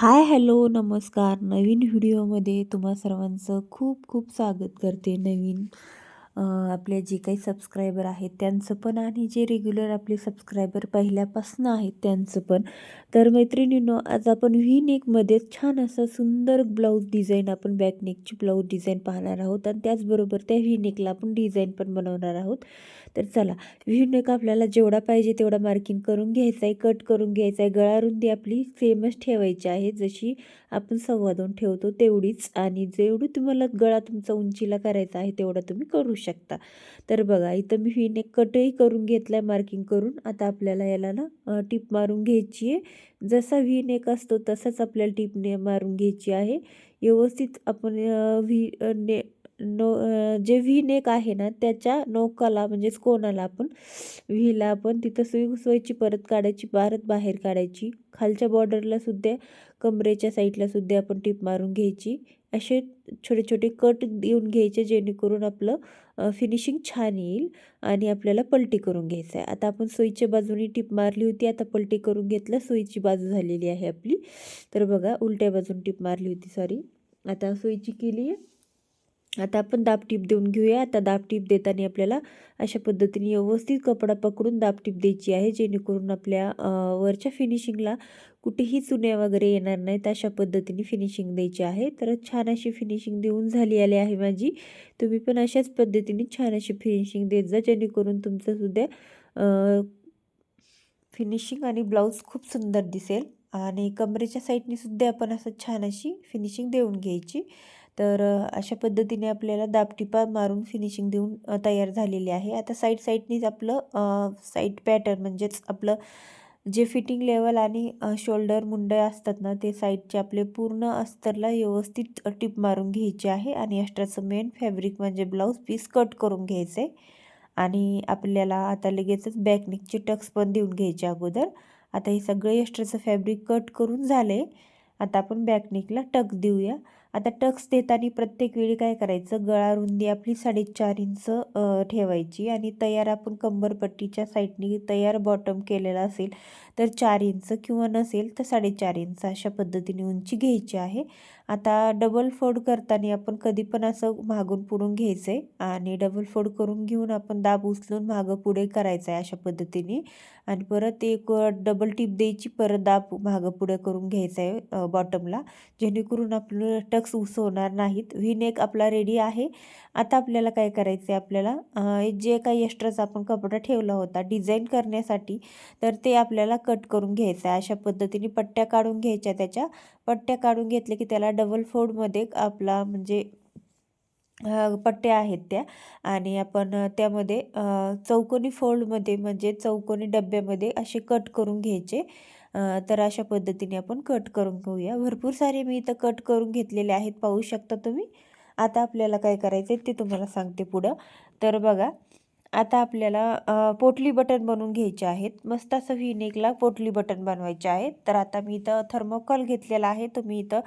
Hi hello नमस्कार. नवीन व्हिडिओमध्ये तुम्हा सर्वांचं खूप खूप स्वागत करते नवीन. आपले जे काही सबस्क्रायबर आहेत त्यांचं पण आणि जे रेग्युलर आपले सबस्क्रायबर पहिल्यापासून आहेत त्यांचं पण. तर मैत्रिणींनो आज आपण व्ही नेकमध्ये छान असं सुंदर ब्लाऊज डिझाईन आपण बॅकनेकची ब्लाऊज डिझाईन पाहणार आहोत आणि त्याचबरोबर त्या व्ही नेकला आपण डिझाईन पण बनवणार आहोत. तर चला व्ही नेक आपल्याला जेवढा पाहिजे तेवढा मार्किंग करून घ्यायचा आहे कट करून घ्यायचा आहे. गळा रुंदी आपली सेमच ठेवायची आहे. जशी आपण संवादून ठेवतो तेवढीच. आणि जेवढी तुम्हाला गळा तुमचा उंचीला करायचा आहे तेवढा तुम्ही करू शकता. तर बघा इथं मी व्ही कटही करून घेतला आहे मार्किंग करून. आता आपल्याला याला ना टीप मारून घ्यायची आहे. जसा व्ही नेक असतो तसाच आपल्याला टीपने मारून घ्यायची आहे. व्यवस्थित आपण व्ही ने नो जे व्ही नेक आहे ना त्याच्या नोकाला म्हणजेच कोणाला आपण व्हीला आपण तिथं सुई घुसवायची परत काढायची परत बाहेर काढायची. खालच्या बॉर्डरला सुद्धा कमरेच्या साईडला सुद्धा आपण टीप मारून घ्यायची. असे छोटे छोटे कट देऊन घ्यायचे जेणेकरून आपलं फिनिशिंग छान येईल आणि आपल्याला पलटी करून घ्यायचं आहे. आता आपण सुईच्या बाजूने टीप मारली होती आता पलटी करून घेतलं सुईची बाजू झालेली आहे आपली. तर बघा उलट्या बाजूने टीप मारली होती सॉरी आता सुईची केली आहे. आता आपण दाब टीप देऊन घेऊया. आता दाब टीप देताना आपल्याला अशा पद्धतीने व्यवस्थित कपडा पकडून दाब टीप द्यायची आहे जेणेकरून आपल्या वरच्या फिनिशिंगला कुठेही चुन्या वगैरे येणार नाहीत अशा पद्धतीने फिनिशिंग द्यायची आहे. तर छान अशी फिनिशिंग देऊन झाली आली आहे माझी. तुम्ही पण अशाच पद्धतीने छान अशी फिनिशिंग देत जा जेणेकरून तुमचंसुद्धा फिनिशिंग आणि ब्लाऊज खूप सुंदर दिसेल. आणि कमरेच्या साईडने सुद्धा आपण असं छान अशी फिनिशिंग देऊन घ्यायची. तर अशा पद्धतीने आपल्याला दाबटिपा मारून फिनिशिंग देऊन तयार झालेली आहे. आता साईड साईडनीच आपलं साईड पॅटर्न म्हणजेच आपलं जे फिटिंग लेवल आणि शोल्डर मुंडे असतात ना ते साईडचे आपले पूर्ण अस्तरला व्यवस्थित टिप मारून घ्यायचे आहे. आणि अष्ट्राचं मेन फॅब्रिक म्हणजे ब्लाऊज पीस कट करून घ्यायचं. आहे आणि आपल्याला आता लगेचच बॅकनिकचे टक्स पण देऊन घ्यायचे अगोदर. आता हे सगळे एक्स्ट्राचं फॅब्रिक कट करून झाले. आता आपण बॅकनिकला टक देऊया. आता टक्स देताना प्रत्येक वेळी काय करायचं? गळा रुंदी आपली साडेचार इंच ठेवायची आणि तयार आपण कंबरपट्टीच्या साईडनी तयार बॉटम केलेला असेल तर चार इंच किंवा नसेल तर साडेचार इंच अशा पद्धतीने उंची घ्यायची आहे. आता डबल फोल्ड करताना आपण कधी पण असं मागून पुढून घ्यायचं आहे आणि डबल फोल्ड करून घेऊन आपण दाब उचलून मागं पुढे करायचं आहे अशा पद्धतीने. आणि परत एक डबल टिप द्यायची परत दाब मागं पुढे करून घ्यायचं आहे बॉटमला जेणेकरून आपलं टक्स उसवणार नाहीत. व्ही नेक आपला रेडी आहे. आता आपल्याला काय करायचं आहे आपल्याला जे काही एक्स्ट्राचा आपण कपडा ठेवला होता डिझाईन करण्यासाठी तर ते आपल्याला कट करून घ्यायचं आहे अशा पद्धतीने पट्ट्या काढून घ्यायच्या त्याच्या. पट्ट्या काढून घेतले की त्याला डबल फोडमध्ये आपला म्हणजे पट्ट्या आहेत त्या. आणि आपण त्यामध्ये चौकोनी फोल्डमध्ये म्हणजे चौकोनी डब्यामध्ये असे कट करून घ्यायचे. तर अशा पद्धतीने आपण कट करून घेऊया. भरपूर सारे मी इथं कट करून घेतलेले आहेत. पाहू शकता तुम्ही. आता आपल्याला काय करायचं आहे ते तुम्हाला सांगते पुढं. तर बघा आता आपल्याला पोटली बटन बनवून घ्यायचे आहेत. मस्त असं व्हिनेकला पोटली बटन बनवायचे आहेत. तर आता मी इथं थर्मोकॉल घेतलेला आहे. तुम्ही इथं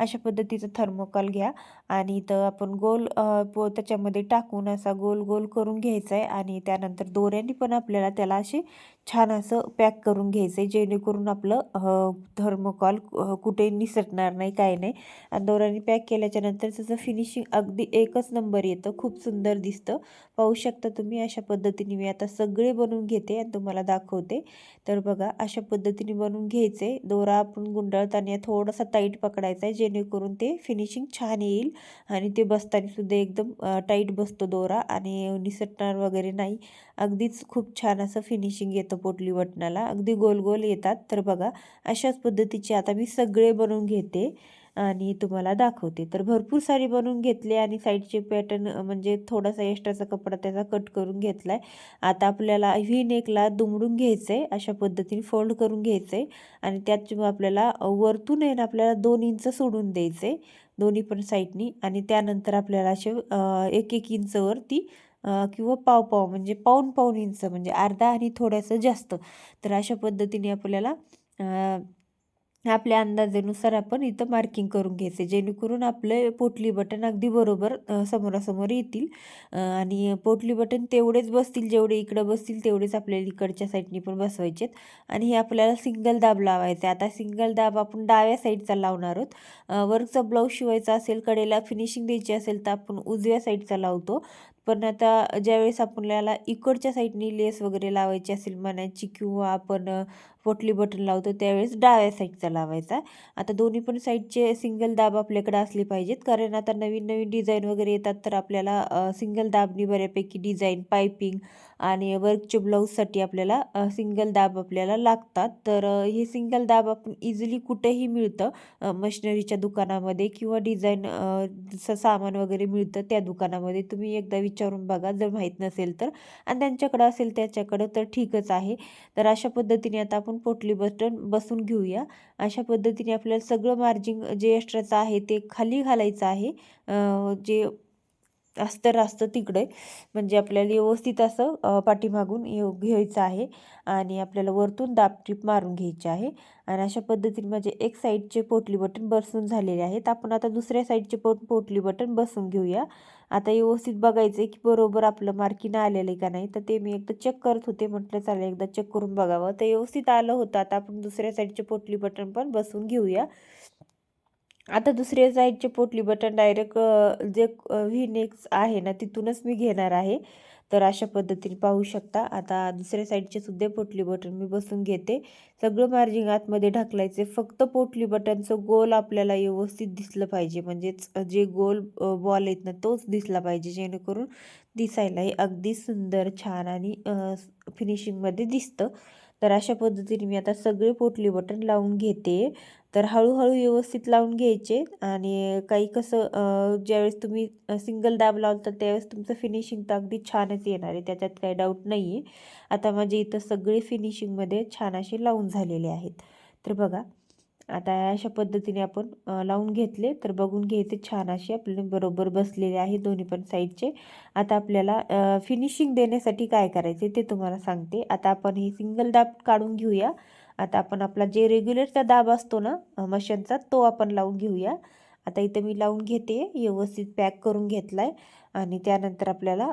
अशा पद्धतीचं थर्मोकॉल घ्या. आणि इथं आपण गोल पो त्याच्यामध्ये टाकून असा गोल गोल करून घ्यायचा आहे. आणि त्यानंतर दोऱ्यांनी पण आपल्याला त्याला असे छान असं पॅक करून घ्यायचं आहे जेणेकरून आपलं थर्मोकॉल कुठे निसटणार नाही काय नाही. आणि दोऱ्यांनी पॅक केल्याच्यानंतर त्याचं फिनिशिंग अगदी एकच नंबर येतं. खूप सुंदर दिसतं. पाहू शकता तुम्ही अशा पद्धतीने मी आता सगळे बनवून घेते आणि तुम्हाला दाखवते. तर बघा अशा पद्धतीने बनवून घ्यायचे. दोरा आपण गुंडाळताना थोडासा टाईट पकडायचा आहे जेणेकरून ते फिनिशिंग छान येईल आणि ते बसताना सुद्धा एकदम टाईट बसतो दोरा आणि निसटणार वगैरे नाही. अगदीच खूप छान असं फिनिशिंग येतं पोटली बटनाला अगदी गोल गोल येतात. तर बघा अशाच पद्धतीचे आता मी सगळे बनवून घेते. आणि तुम्हाला दाखवते. तर भरपूर साडी बनवून घेतले आणि साईडचे पॅटर्न म्हणजे थोडासा एक्स्ट्राचा कपडा त्याचा कट करून घेतला आहे आता आपल्याला व्ही नेकला दुमडून घ्यायचं आहे अशा पद्धतीने फोल्ड करून घ्यायचं आहे आणि त्यात आपल्याला वरतून आहे आपल्याला दोन इंच सोडून द्यायचं आहे दोन्ही पण साईडनी. आणि त्यानंतर आपल्याला असे एक एक इंचवर ती किंवा पाव पाव म्हणजे पाऊन पाऊन इंच म्हणजे अर्धा आणि थोडंसं जास्त. तर अशा पद्धतीने आपल्याला आपल्या अंदाजानुसार आपण इथं मार्किंग करून घ्यायचे. जेणेकरून आपले पोटली बटन अगदी बरोबर समोरासमोर येतील. आणि पोटली बटन तेवढेच बसतील जेवढे इकडं बसतील तेवढेच आपल्याला इकडच्या साईडनी पण बसवायचेत. आणि हे आपल्याला सिंगल दाब लावायचे. आता सिंगल दाब आपण डाव्या साईडचा लावणार आहोत. वर्कचा ब्लाऊज शिवायचा असेल कडेला फिनिशिंग द्यायची असेल तर आपण उजव्या साईडचा लावतो. पण आता ज्यावेळेस आपल्याला इकडच्या साईडनी लेस वगैरे लावायची असेल मनाची किंवा आपण पोटली बटन लावतो त्यावेळेस डाव्या साईडचा लावायचा. आता दोन्ही पण साईडचे सिंगल दाब आपल्याकडे असले पाहिजेत. कारण आता नवीन नवीन डिझाईन वगैरे येतात तर आपल्याला सिंगल दाबनी बऱ्यापैकी डिझाईन पायपिंग आणि वर्कचे ब्लाऊजसाठी आपल्याला सिंगल दाब आपल्याला लागतात. तर हे सिंगल दाब आपण इझिली कुठेही मिळतं मशिनरीच्या दुकानामध्ये किंवा डिझाईन जसं सामान वगैरे मिळतं त्या दुकानामध्ये. तुम्ही एकदा विचारून बघा जर माहीत नसेल तर. आणि त्यांच्याकडं असेल त्याच्याकडं तर ठीकच आहे. तर अशा पद्धतीने आता आपण आपण पोटली बटन बसून घेऊया. अशा पद्धतीने आपल्याला सगळं मार्जिंग जे एक्स्ट्राचं आहे ते खाली घालायचं आहे. जे अस्तर असतं तिकडे. म्हणजे आपल्याला व्यवस्थित असं पाठीमागून येऊ घ्यायचं आहे आणि आपल्याला वरतून दाब ट्रीप मारून घ्यायची आहे. आणि अशा पद्धतीने म्हणजे एक साईडचे पोटली बटन बसून झालेले आहेत. आपण आता दुसऱ्या साईडचे पोट पोटली बटन बसून घेऊया. आता व्यवस्थित बघायचं आहे की बरोबर आपलं मार्किंग आलेलं आहे का नाही. तर ते मी एकदा चेक करत होते. म्हटलं चालेल एकदा चेक करून बघावं. तर व्यवस्थित आलं होतं. आता आपण दुसऱ्या साईडचे पोटली बटन पण बसून घेऊया. आता दुसऱ्या साईडचे पोटली बटन डायरेक्ट जे व्ही नेक्स आहे ना तिथूनच मी घेणार आहे. तर अशा पद्धतीने पाहू शकता. आता दुसऱ्या साईडचे सुद्धा पोटली बटन मी बसून घेते. सगळं मार्जिंग आतमध्ये ढकलायचे. फक्त पोटली बटनचं गोल आपल्याला व्यवस्थित दिसलं पाहिजे. म्हणजेच जे गोल बॉल आहेत ना तोच दिसला पाहिजे. जेणेकरून दिसायलाही अगदी सुंदर छान आणि फिनिशिंगमध्ये दिसतं. तर अशा पद्धतीने मी आता सगळे पोटली बटन लावून घेते. तर हळूहळू व्यवस्थित लावून घ्यायचे आणि काही कसं ज्यावेळेस तुम्ही सिंगल दाब लावता त्यावेळेस तुमचं फिनिशिंग तर अगदी छानच येणार आहे. त्याच्यात काही डाऊट नाही आहे आता माझे इथं सगळे फिनिशिंगमध्ये छान असे लावून झालेले आहेत. तर बघा आता अशा पद्धतीने आपण लावून घेतले तर बघून घ्यायचे छान असे. आपल्याला बरोबर बसलेले आहे दोन्ही पण साईडचे आता आपल्याला फिनिशिंग देण्यासाठी काय करायचे ते तुम्हाला सांगते. आता आपण ही सिंगल दाब काढून घेऊया. आता आपण आपला जे रेग्युलेटचा दाब असतो ना मशीनचा तो आपण लावून घेऊया. आता इथं मी लावून घेते व्यवस्थित पॅक करून घेतला आहे आणि त्यानंतर आपल्याला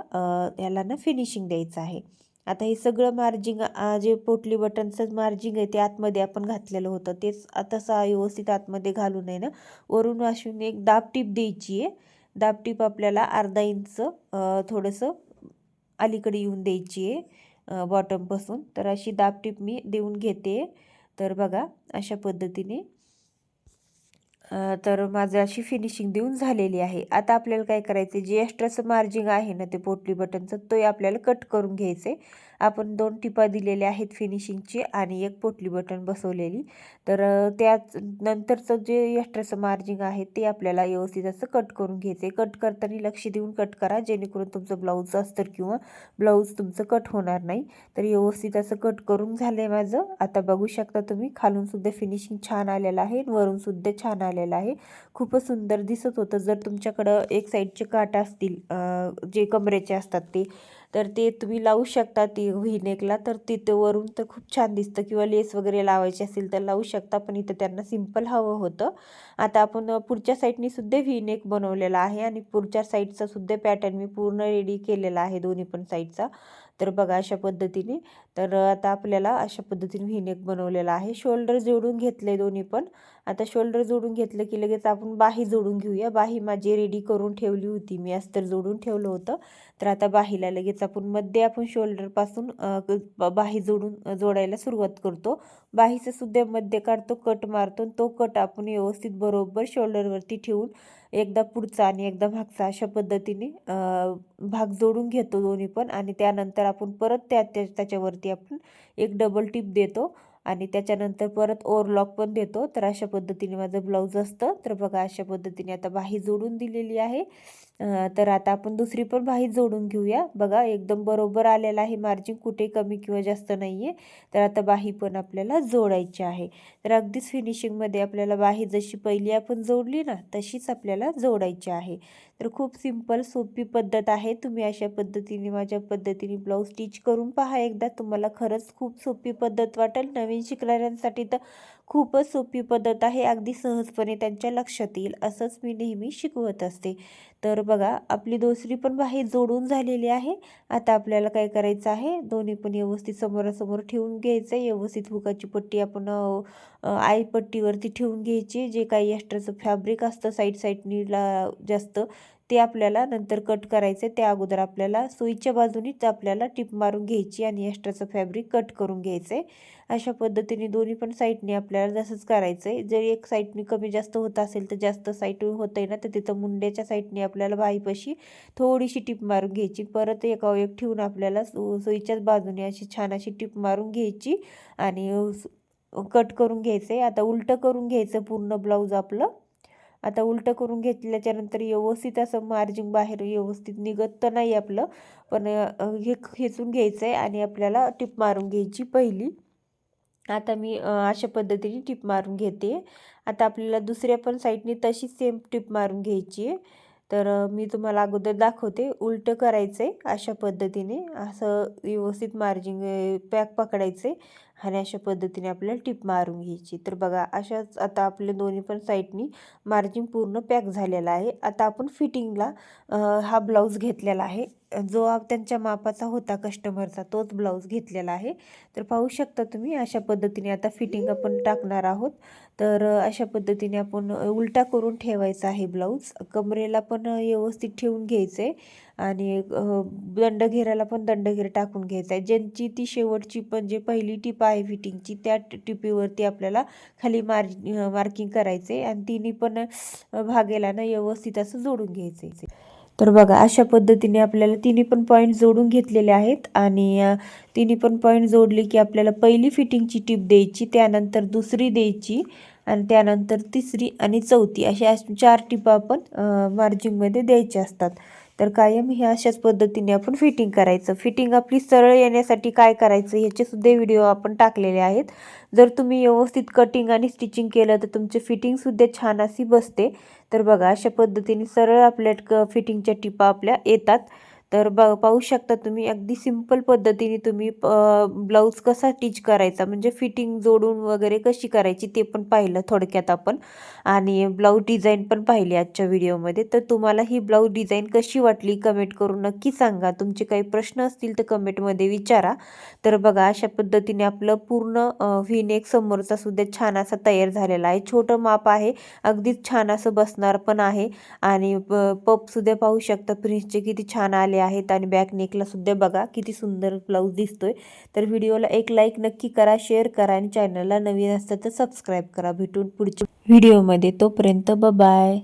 ह्याला ना फिनिशिंग द्यायचं आहे. आता हे सगळं मार्जिंग जे पोटली बटनचं मार्जिंग आहे ते आतमध्ये आपण घातलेलं होतं. तेच आता व्यवस्थित आतमध्ये घालू नये ना वरून वाशून एक दाब टीप द्यायची आहे. दाब टीप आपल्याला अर्धा इंच थोडंसं अलीकडे येऊन द्यायची आहे. बॉटमपासून तर अशी दाब टीप मी देऊन घेते. तर बघा अशा पद्धतीने. तर माझं अशी फिनिशिंग देऊन झालेली आहे. आता आपल्याला काय करायचं जे एक्स्ट्राचं मार्जिंग आहे ना ते पोटली बटनचं तोही आपल्याला कट करून घ्यायचं आहे आपण दोन टिपा दिलेल्या आहेत फिनिशिंगची आणि एक पोटली बटन बसवलेली. तर त्याच नंतरचं जे एक्स्ट्राचं मार्जिंग आहे ते आपल्याला व्यवस्थित असं कट करून घ्यायचं कट करताना लक्ष देऊन कट करा जेणेकरून तुमचं ब्लाऊज अस्तर किंवा ब्लाऊज तुमचं कट होणार नाही. तर व्यवस्थित असं कट करून झालं आहे माझं. आता बघू शकता तुम्ही खालूनसुद्धा फिनिशिंग छान आलेलं आहे वरूनसुद्धा छान आलेलं आहे. खूपच सुंदर दिसत होतं. जर तुमच्याकडं एक साईडचे काट असतील जे कमरेचे असतात ते तर ते तुम्ही लावू शकता ती व्हीनेकला. तर तिथं वरून तर खूप छान दिसतं. किंवा लेस वगैरे लावायची असेल तर लावू शकता पण इथं त्यांना सिंपल हवं होतं. आता आपण पुढच्या साईडनी सुद्धा व्हीनेक बनवलेला आहे आणि पुढच्या साईडचा सुद्धा पॅटर्न मी पूर्ण रेडी केलेला आहे दोन्ही पण साईडचा. तर बघा अशा पद्धतीने. तर आता आपल्याला अशा पद्धतीने व्हीनेक बनवलेला आहे. शोल्डर जोडून घेतले दोन्ही पण. आता शोल्डर जोडून घेतलं की लगेच आपण बाही जोडून घेऊया. बाही माझी रेडी करून ठेवली होती. मी अस्तर जोडून ठेवलं होतं. तर आता बाहीला लगेच आपण मध्ये आपण शोल्डरपासून बाही जोडून जोडायला सुरुवात करतो. बाहीचं सुद्धा मध्ये काढतो कट मारतो तो कट आपण व्यवस्थित बरोबर शोल्डरवरती ठेवून एकदा पुढचा आणि एकदा मागचा अशा पद्धतीने भाग जोडून घेतो दोन्ही पण. आणि त्यानंतर आपण परत त्या त्याच्यावरती आपण एक डबल टिप देतो आणि त्याच्यानंतर परत ओरलॉक पण देतो. तर अशा पद्धतीने माझं ब्लाऊज असतं. तर बघा अशा पद्धतीने आता बाही जोडून दिलेली आहे. तर आता आपण दुसरी पण बाही जोडून घेऊया. बघा एकदम बरोबर आलेला आहे मार्जिन कुठे कमी किंवा जास्त नाही आहे तर आता बाही पण आपल्याला जोडायची आहे. तर अगदीच फिनिशिंगमध्ये आपल्याला बाही जशी पहिली आपण जोडली ना तशीच आपल्याला जोडायची आहे. तर खूप सिंपल सोपी पद्धत आहे. तुम्ही अशा पद्धतीने माझ्या पद्धतीने ब्लाऊज स्टिच करून पहा. एकदा तुम्हाला खरंच खूप सोपी पद्धत वाटेल. नवीन शिकणाऱ्यांसाठी तर खूपच सोपी पद्धत आहे अगदी सहजपणे त्यांच्या लक्षात येईल असंच मी नेहमी शिकवत असते. तर बघा आपली दोसरी पण बाही जोडून झालेली आहे. आता आपल्याला काय करायचं आहे? दोन्ही पण व्यवस्थित समोरासमोर ठेवून घ्यायचं आहे. व्यवस्थित हुकाची पट्टी आपण आई पट्टीवरती ठेवून घ्यायची जे काही एक्स्ट्राचं फॅब्रिक असतं साईड साईडनीला जास्त ते आपल्याला नंतर कट करायचं. त्या अगोदर आपल्याला सुईच्या बाजूनीच आपल्याला टिप मारून घ्यायची आणि एक्स्ट्राचं फॅब्रिक कट करून घ्यायचं. आहे अशा पद्धतीने दोन्ही पण साईडने आपल्याला जसंच करायचं आहे जर एक साईडने कमी जास्त होत असेल तर जास्त साईड होतं आहे ना तर तिथं मुंड्याच्या साईडने आपल्याला बाईपाशी थोडीशी टिप मारून घ्यायची. परत एका एक ठेवून आपल्याला सुईच्याच बाजूने अशी छान अशी टिप मारून घ्यायची आणि कट करून घ्यायचं. आहे आता उलटं करून घ्यायचं पूर्ण ब्लाऊज आपलं. आता उलटं करून घेतल्याच्यानंतर व्यवस्थित असं मार्जिंग बाहेर व्यवस्थित निघत तर नाही आपलं. पण हे खेचून घ्यायचं आहे आणि आपल्याला टिप मारून घ्यायची पहिली. आता मी अशा पद्धतीने टिप मारून घेते. आता आपल्याला दुसऱ्या पण साईडने तशीच सेम टिप मारून घ्यायची आहे. तर मी तुम्हाला अगोदर दाखवते. उलटं करायचं आहे अशा पद्धतीने. असं व्यवस्थित मार्जिंग पॅक पकडायचं आहे आणि अशा पद्धतीने आपल्याला टिप मारून घ्यायची. तर बघा अशाच आता आपल्या दोन्ही पण साईडनी मार्जिन पूर्ण पॅक झालेला आहे. आता आपण फिटिंगला हा ब्लाऊज घेतलेला आहे. जो त्यांच्या मापाचा होता कस्टमरचा तोच ब्लाऊज घेतलेला आहे. तर पाहू शकता तुम्ही अशा पद्धतीने आता फिटिंग आपण टाकणार आहोत. तर अशा पद्धतीने आपण उलटा करून ठेवायचा आहे ब्लाऊज. कमरेला पण व्यवस्थित ठेवून घ्यायचं. आहे आणि दंडघेराला पण दंडघेर टाकून घ्यायचा आहे. ज्यांची ती शेवटची पण जे पहिली टिप आहे फिटिंगची त्या टिपीवरती आपल्याला खाली मार मार्किंग करायचं आहे आणि तिन्ही पण भागेला ना व्यवस्थित असं जोडून घ्यायचं आहे. तर बघा अशा पद्धतीने आपल्याला तिन्ही पण पॉईंट जोडून घेतलेले आहेत आणि तिन्ही पण पॉईंट जोडले की आपल्याला पहिली फिटिंगची टीप द्यायची त्यानंतर दुसरी द्यायची आणि त्यानंतर तिसरी आणि चौथी अशा चार टिपा आपण मार्जिंगमध्ये द्यायच्या असतात. तर कायम हे अशाच पद्धतीने आपण फिटिंग करायचं. फिटिंग आपली सरळ येण्यासाठी काय करायचं ह्याचेसुद्धा व्हिडिओ आपण टाकलेले आहेत. जर तुम्ही व्यवस्थित कटिंग आणि स्टिचिंग केलं तर तुमचे फिटिंगसुद्धा छान अशी बसते. तर बघा अशा पद्धतीने सरळ आपल्या फिटिंगच्या टिपा आपल्या येतात. तर ब पाहू शकता तुम्ही अगदी सिंपल पद्धतीने तुम्ही ब्लाऊज कसा टिच करायचा म्हणजे फिटिंग जोडून वगैरे कशी करायची ते पण पाहिलं थोडक्यात आपण. आणि ब्लाऊज डिझाईन पण पाहिली आजच्या व्हिडिओमध्ये तर तुम्हाला ही ब्लाऊज डिझाईन कशी वाटली कमेंट करून नक्की सांगा. तुमचे काही प्रश्न असतील तर कमेंटमध्ये विचारा. तर बघा अशा पद्धतीने आपलं पूर्ण व्हीनेक समोरचा सुद्धा छान असा तयार झालेला आहे. छोटं माप आहे. अगदीच छान असं बसणार पण आहे. आणि पपसुद्धा पाहू शकता प्रिन्सचे किती छान आले आहेत आणि बॅक नेकला सुद्धा बघा किती सुंदर ब्लाऊज दिसतोय. तर व्हिडिओला एक लाईक नक्की करा शेअर करा आणि चॅनलला नवीन असतं तर सबस्क्राईब करा. भेटून पुढच्या व्हिडिओमध्ये तोपर्यंत बाय